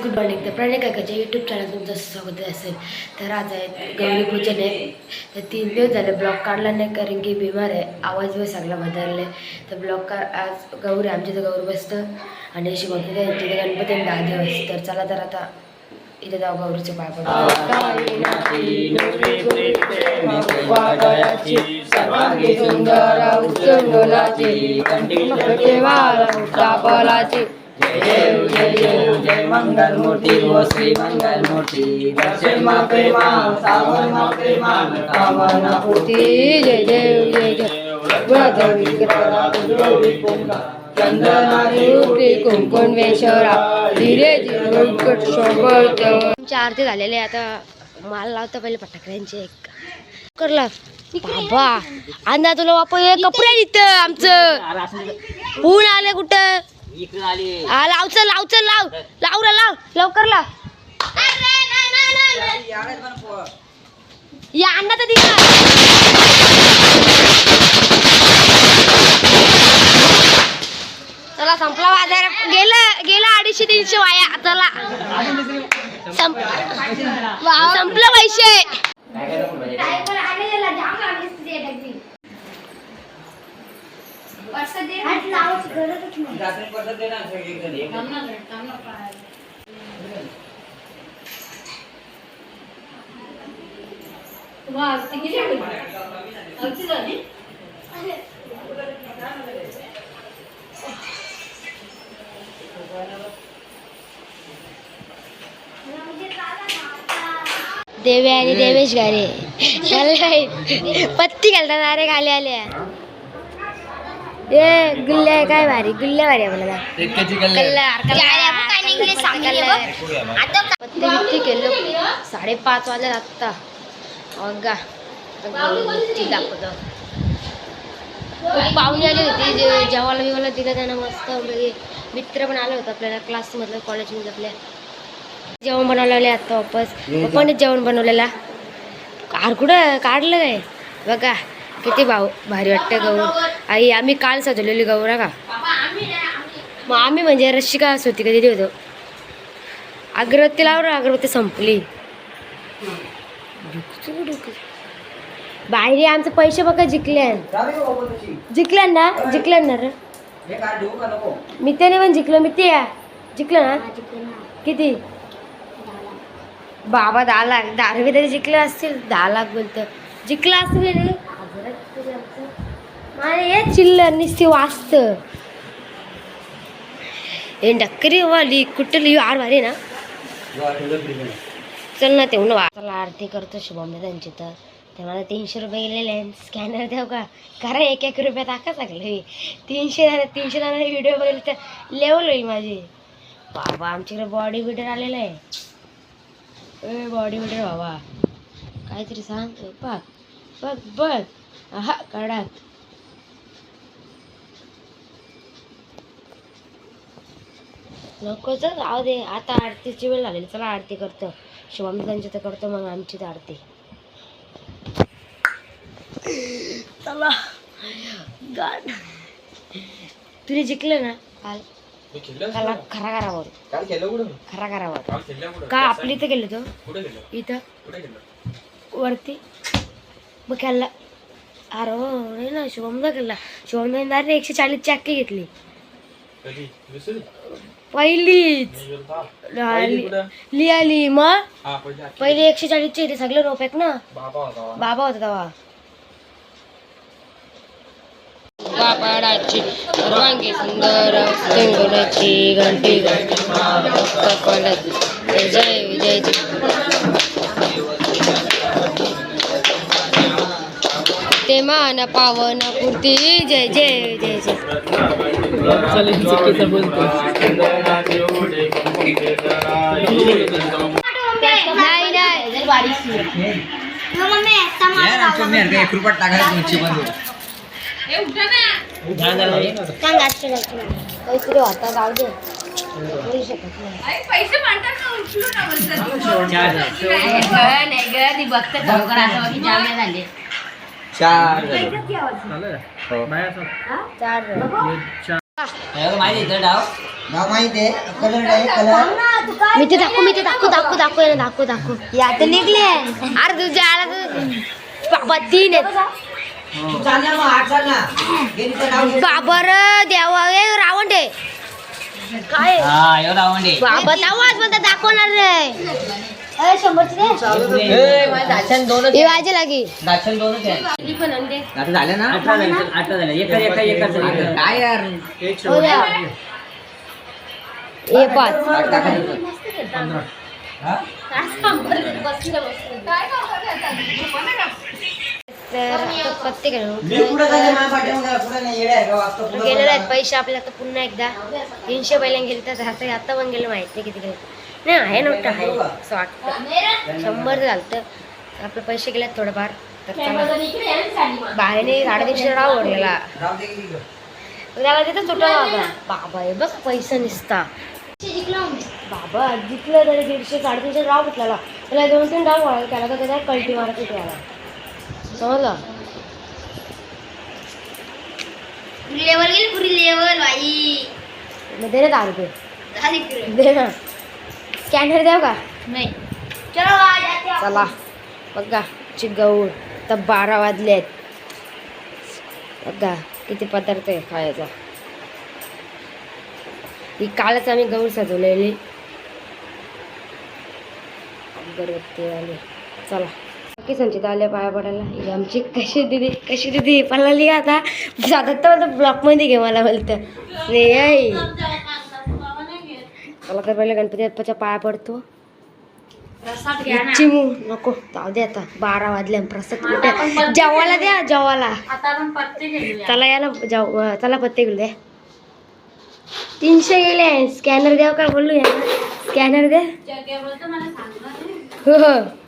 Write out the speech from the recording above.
Good morning तर प्रणय काकाच्या YouTube channel तुमचं स्वागत असेल. तर आज आहे गौरी पूजन आहे. तर तीन दिवस झाले ब्लॉग काढला नाही कारण की बिमार आहे. आवाज बी सगळा बदलले तर ब्लॉग का आज गौरी आमच्या इथं गौरी बसतं आणि त्यांच्या इथं गणपती दहा दिवस. तर चला तर आता इथे जाऊ गौरीचे पाय सुंदर जय देव जय देव जय मंगल मूर्ती व श्री मंगल मूर्ती दर्शन मा प्रेमा सावन मा प्रेमा कामना पूर्ती जय देव जय जय चंदनाची कुंकण वेशरा धीरे सोबत. आरती झालेले आता माल लावता पहिले फटाकड्यांचे एक. करला. बाबा अंदा तुला बापा हे कपडे इथं आमचं. ऊन आले कुठं? हा लाव चल लाव चल लाव. लाव लाव. लवकर लाव या अण्णा तर दिला संपला बाजार. गेलं गेलं अडीचशे तीनशे वाया. चला. संप संपलं पैसे. वा किती झाली? देवे आणि देवेश गारे पत्ती घालतात अरे खाली आले. ए गुल्ल्या काय भारी. गुल्ल्या भारी आपल्याला पत्ते बित्ती केलं? साडेपाच वाजले आत्ता ती दाखवतो. खूप पाहुणे आले होते जे जेवायला बिवायला दिलं त्यांना मस्त म्हणजे मित्र पण आले होते आपल्याला क्लासमधलं कॉलेजमध्ये आपल्या. जेवण बनवलेलं आहे आता वापस. पप्पानेच जेवण बनवलेला? कुठं? काढलं काय? बघा किती भाऊ भारी वाटतं गौर आई आम्ही काल सजवलेली गौरा का मग आम्ही म्हणजे रशिका होती कधी होतो अगरबत्ती लावलं अगरबत्ती संपली. बाहेर आमचे पैसे बघा जिंकले जिंकल्या ना जिंकल्या ना रे. मी त्याने पण जिंकलो मी ते जिंकलं ना? किती? बाबा दहा लाख. दहा रुपये तरी जिंकले असतील. दहा लाख बोलतं जिंकला असतील रे. मला हे चिल्लर नुसती वाचत हे डक्करी वाली कुठं लिहू आर भारी ना चल ना तेवढं चला आरती करतो शुभम त्यांची तर. ते मला तीनशे रुपये गेलेले आहे स्कॅनर द्याव का? करा एक एक रुपये टाका लागले तीनशे झाले तीनशे झाले व्हिडिओ बघितले तर लेवल होईल माझी. बाबा आमच्याकडे बॉडी बिल्डर आलेलं आहे. ए बॉडी बिल्डर बाबा. काहीतरी सांग. बघ बघ बघ. हा कडक नकोच राहू दे. आता आरतीची वेळ लागेल. चला आरती करतो. शिवामी त्यांची तर करतो मग आमची तर आरती. चला. गाड तुने जिंकलं ना? काल. काला खरा करावर काल केलं कुठं? खरा करावर कुठं? का आपली इथं गेलो तो? कुठे गेलं? इथं. कुठे गेलं? वरती. मग केला अरे नाही ना शुभमदा केला शुभमदा एकशे चाळीस चॅक्की घेतली. पहिलीच? लिहाली मग पहिली एकशे चाळीसचे ते सगळे रोप आहेत ना? बाबा होता वा. बाबा होता तेव्हा. कापडाची सर्वांगी सुंदर सिंगुलाची घंटी कपालाची जय विजय ते मान पावन पूर्ती जय जय जय जय नाही नाही एक रुपयात टाकायचं तुमची बंधू काहीतरी होता जाऊ दे चार. माहिती इथं डाव डाव माहिती आहे कलर आहे कलर मी ते दाखवू मी ते दाखवू दाखवू दाखवू याला दाखवू. दाखवू. या तर निघले. अरे तुझ्या आला तर बाबा तीन आहेत. बाबर देवा रावण आहे काय? हा एवढा रावंडे. बाबा आवाज म्हणता दाखवणार नाही ए, माझे दाशन दोनच वाजे लागी. दाशन दोनच आहे पण अंडे आता झाले ना? अठरा झाले अठरा झाले. एका एका एका काय यार? हो द्या. हे पाच? तर गेलेले आहेत. पैसे आपले आता पुन्हा एकदा. तीनशे पहिल्यांदा गेले तर आता आता पण गेलं माहीत किती गेले. नाही आहे नोट आहे असं वाटतं. शंभर झालं तर आपले पैसे गेले थोडेफार. तर बाहेरने साडेतीनशे की तिकडं. त्याला तिथं सुटला बाबा. बाबा हे बघ पैसा निसता. बाबा जिंकलं तरी दीडशे साडेतीनशे डाव भेटलेला त्याला दोन तीन डाव वाढला त्याला तर त्याला कल्टी मारत होती त्याला समजलं? लेवल गेली? पुरी लेवल बाई? मग दे ना दहा रुपये. दे ना. स्कॅनर द्याव का? नाही. चलो आज आते आपण. चला. बघा चिगौड तर बारा वाजले आहेत बघा किती पदार्थ आहे खायचा. ही कालच आम्ही गौर सजवलेली. अगरबत्ती आली. चला. नक्की संचित आले पाया पडायला. ही आमची कशी दिदी कशी दिदी? पळाली का आता साधत तर ब्लॉकमध्ये घे मला बोलतं. रे तर पहिले गणपती बाप्पाच्या पाया पडतो. चिमू नको. जाऊ दे आता. बारा वाजले प्रसाद कुठे? जेवायला द्या जेवायला. चला याला अं, चला पत्ते दे. तीनशे गेले स्कॅनर द्याव का बोलू या स्कॅनर दे. जग्या बोलतो मला सांग ना तू. हो हो.